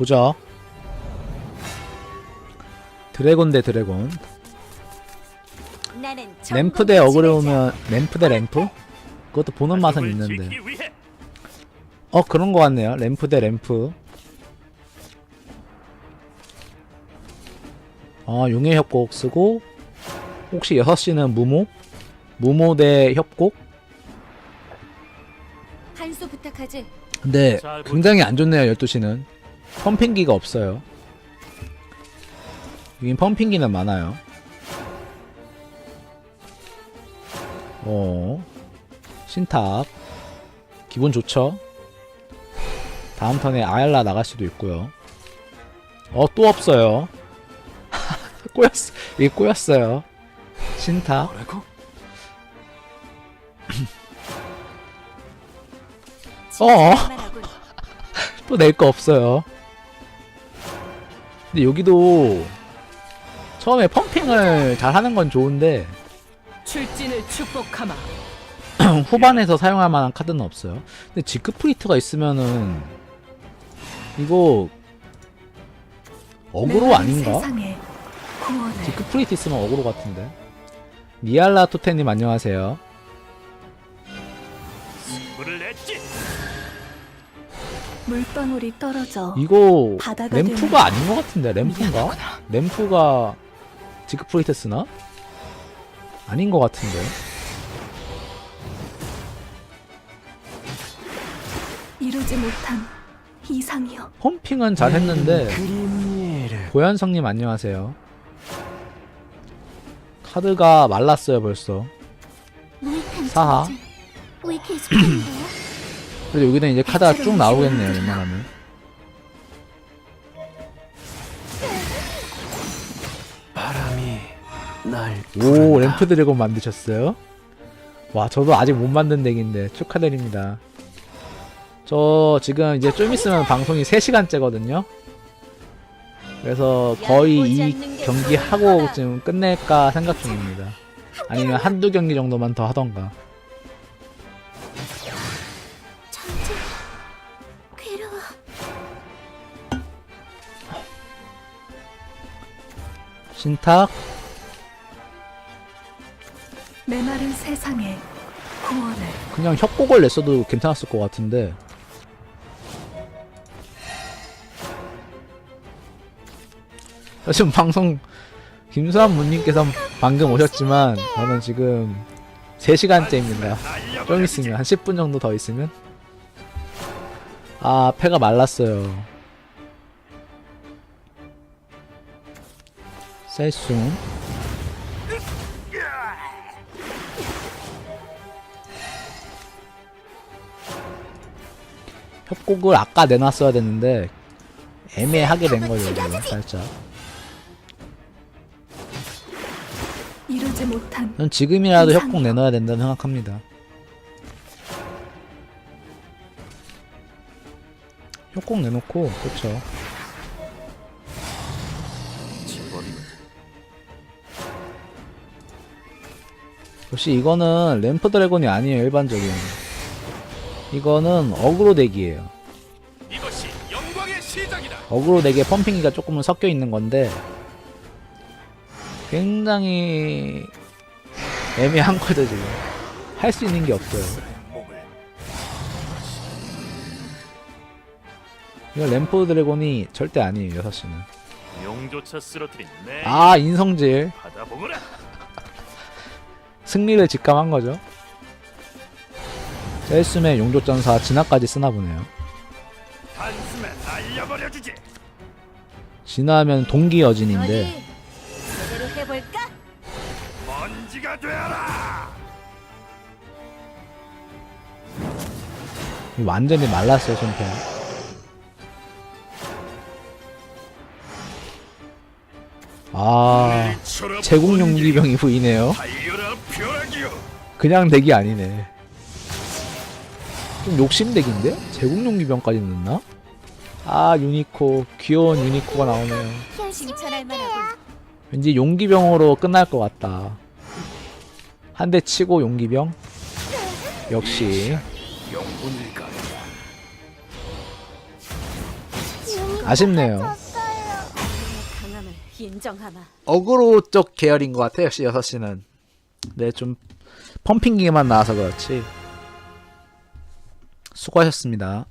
보자. 드래곤 대 드래곤. 램프 대 어그로우면 램프 대 램프? 그것도 보는 맛은 있는데. 어 그런 거 같네요. 램프 대 램프. 아 용의 협곡 쓰고 혹시 6시는 무모? 무모 대 협곡? 한수 부탁하지. 근데 잘 보- 굉장히 안 좋네요 12시는 펌핑기가 없어요. 여긴 펌핑기는 많아요. 어 신탑. 기분 좋죠? 다음 턴에 아엘라 나갈 수도 있고요. 어 또 없어요. 꼬였어 이게 꼬였어요. 신탑? 어. 또 낼 거 없어요. 근데 여기도 처음에 펌핑을 잘 하는 건 좋은데 출진을 축복하마. 후반에서 사용할 만한 카드는 없어요. 근데 지크프리트가 있으면은 이거 어그로 아닌가? 세상에 구원을 지크프리트 있으면 어그로 같은데. 니알라 토테님 안녕하세요. 물방울이 떨어져 이거 바다가 램프가 아닌 것 같은데 램프인가? 램프가 지크프리트 쓰나? 아닌 것 같은데. 이루지 못한 이상이여. 펌핑은 잘 했는데 그림일 고현성님 안녕하세요. 카드가 말랐어요 벌써. 사하. 그래도 여기는 이제 카드가 쭉 나오겠네요 웬만하면. 바람이 날 오 부른다. 램프 드래곤 만드셨어요? 와 저도 아직 못 만든 덱인데 축하드립니다. 저 지금 이제 좀 있으면 방송이 3시간째거든요. 그래서 거의 이 경기 하고 지금 끝낼까 생각 중입니다. 아니면 한두 경기 정도만 더 하던가. 신탁. 메마른 세상에 구원을. 그냥 협곡을 냈어도 괜찮았을 것 같은데. 지금 방송 김수환 문님께서 방금 오셨지만 저는 지금 3시간째입니다. 좀 있으면 한 10분 정도 더 있으면. 아 폐가 말랐어요 셀숭 협곡을 아까 내놨어야 됐는데 애매하게 된 거예요 이거 살짝. 이루지 못한 전 지금이라도 협곡 내놔야 된다고 생각합니다. 협곡 내놓고 그쵸 역시 이거는 램프 드래곤이 아니에요 일반적인. 이거는 어그로 덱이에요. 어그로 덱에 펌핑기가 조금은 섞여 있는 건데 굉장히 애매한 거죠 지금. 할 수 있는 게 없어요. 이거 램프 드래곤이 절대 아니에요 6시는. 용조차 쓰러뜨린 내아 인성질. 승리를 직감한 거죠 셀숨의 용조전사 진화까지 쓰나 보네요 한숨에 날려버려 주지. 진화하면 동기 여진인데 어디 제대로 해볼까? 먼지가 되어라. 완전히 말랐어요 손패 아 제국 용기병이 보이네요. 그냥 덱이 아니네 좀 욕심 덱인데? 제국 용기병까지 넣나? 아 유니코 귀여운 유니코가 나오네요 칭찬할 만하군. 왠지 용기병으로 끝날 것 같다 한 대 치고 용기병 역시 영혼을 가르라. 아쉽네요. 강함을 인정하마. 어그로 쪽 계열인 것 같아 역시 6시는 네좀 펌핑기만 나와서 그렇지. 수고하셨습니다